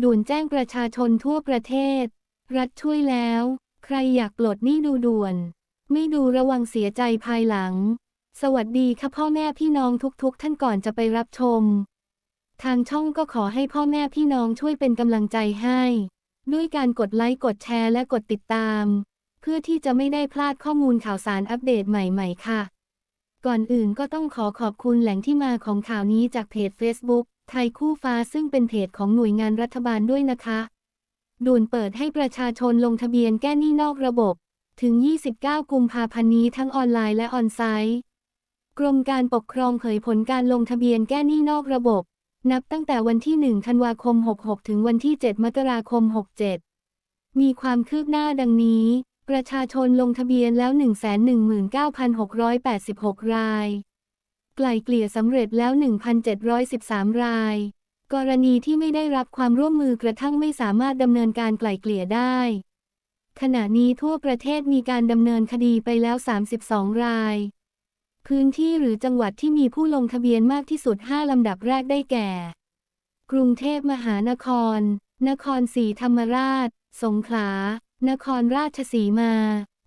ด่วนแจ้งประชาชนทั่วประเทศ รัฐช่วยแล้ว ใครอยากปลดหนี้ดูด่วน ไม่ดูระวังเสียใจภายหลัง สวัสดีค่ะพ่อแม่พี่น้องทุกๆ ท่านก่อนจะไปรับชม ทางช่องก็ขอให้พ่อแม่พี่น้องช่วยเป็นกำลังใจให้ ด้วยการกดไลค์กดแชร์และกดติดตาม เพื่อที่จะไม่ได้พลาดข้อมูลข่าวสารอัปเดตใหม่ ๆ ค่ะ ก่อนอื่นก็ต้องขอขอบคุณแหล่งที่มาของข่าวนี้จากเพจ Facebook ไทยคู่ฟ้าซึ่งเป็นเพจของหน่วยงานรัฐบาลด้วยนะคะ ด่วนเปิดให้ประชาชนลงทะเบียนแก้หนี้นอกระบบ ถึง 29 กุมภาพันธ์นี้ทั้งออนไลน์และออนไซต์ กรมการปกครองเผยผลการลงทะเบียนแก้หนี้นอกระบบ นับตั้งแต่วันที่ 1 ธันวาคม 66 ถึงวันที่ 7 มกราคม 67 มีความคืบหน้าดังนี้ ประชาชนลงทะเบียนแล้ว 119,686 ราย กล่เกลี่ยสำเร็จแล้ว 1,713 ราย กรณีที่ไม่ได้รับความร่วมมือกระทั่งไม่สามารถดำเนินการไกล่เกลี่ยได้ ขณะนี้ทั่วประเทศมีการดำเนินคดีไปแล้ว 32 ราย พื้นที่หรือจังหวัดที่มีผู้ลงทะเบียนมากที่สุด 5 ลำดับแรกได้แก่ กรุงเทพมหานคร นครศรีธรรมราช สงขลา นครราชสีมา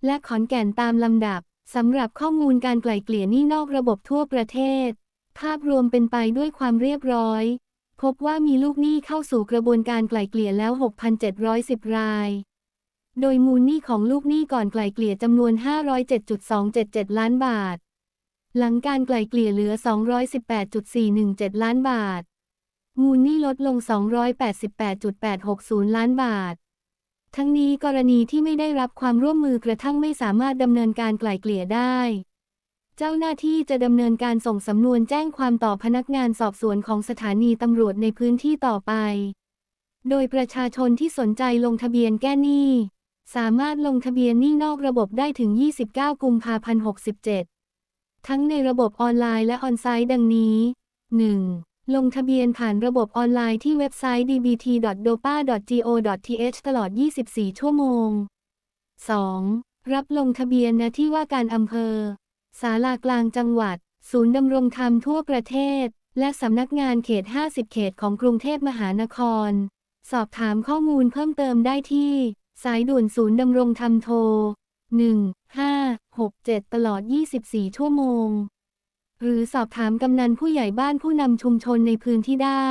และขอนแก่นตามลำดับ สำหรับข้อมูลการไกล่เกลี่ยหนี้นอกระบบทั่วประเทศ ภาพรวมเป็นไปด้วยความเรียบร้อย พบว่ามีลูกหนี้เข้าสู่กระบวนการไกล่เกลี่ยแล้ว 6,710 ราย โดยมูลหนี้ของลูกหนี้ก่อนไกล่เกลี่ยจำนวน 507.277 ล้านบาท หลังการไกล่เกลี่ยเหลือ 218.417 ล้านบาท มูลหนี้ลดลง 288.860 ล้านบาท ทั้งนี้กรณีที่ไม่ได้รับความร่วมมือกระทั่งไม่สามารถดำเนินการไกล่เกลี่ยได้ เจ้าหน้าที่จะดำเนินการส่งสำนวนแจ้งความต่อพนักงานสอบสวนของสถานีตำรวจในพื้นที่ต่อไป โดยประชาชนที่สนใจลงทะเบียนแก้หนี้ สามารถลงทะเบียนหนี้นอกระบบได้ถึง 29 กุมภาพันธ์ 67 ทั้งในระบบออนไลน์และออนไซต์ดังนี้ 1. ลงทะเบียนผ่านระบบออนไลน์ที่เว็บไซต์ dbt.dopa.go.th ตลอด 24 ชั่วโมง 2. รับลงทะเบียนณที่ว่าการอำเภอ ศาลากลางจังหวัด ศูนย์ดำรงธรรมทั่วประเทศ และสำนักงานเขต 50 เขตของกรุงเทพมหานคร สอบถามข้อมูลเพิ่มเติมได้ที่ สายด่วนศูนย์ดำรงธรรมโทร 1567 ตลอด 24 ชั่วโมง หรือสอบถามกำนันผู้ใหญ่บ้านผู้นำชุมชนในพื้นที่ได้